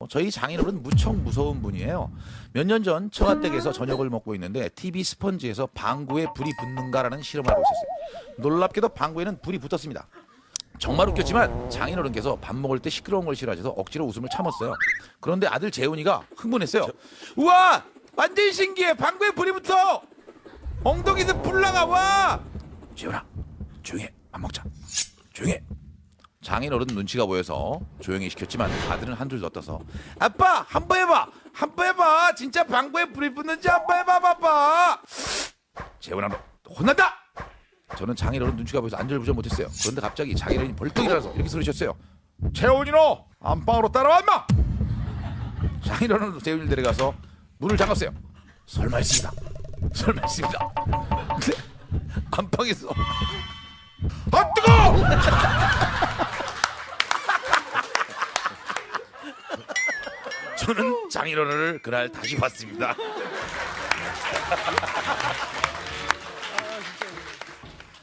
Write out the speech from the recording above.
어, 저희 장인어른 무척 무서운 분이에요. 몇 년 전 청와댁에서 저녁을 먹고 있는데 TV 스펀지에서 방구에 불이 붙는가라는 실험을 하고 있었어요. 놀랍게도 방구에는 불이 붙었습니다. 정말 웃겼지만 장인어른께서 밥 먹을 때 시끄러운 걸 싫어하셔서 억지로 웃음을 참았어요. 그런데 아들 재훈이가 흥분했어요. 우와! 완전 신기해! 방구에 불이 붙어! 엉덩이에서 불 나가! 와! 재훈아, 조용히 해. 밥 먹자. 조용히 해. 장인어른 눈치가 보여서 조용히 시켰지만 아들은 한줄 더 떠서 아빠 한 번 해봐! 한 번 해봐! 진짜 방구에 불이 붙는지 한 번 해봐 봐봐 재훈아 너 혼난다! 저는 장인어른 눈치가 보여서 안절부절 못했어요. 그런데 갑자기 장인어른이 벌떡 일어나서 이렇게 소리쳤어요. 재훈이 너 안방으로 따라와 임마! 장인어른은 재훈이를 데려가서 문을 잠갔어요. 설마 했습니다. 설마 했습니다. 근데 안방에서 아 뜨거! 저는 장인어른을 그날 다시 봤습니다.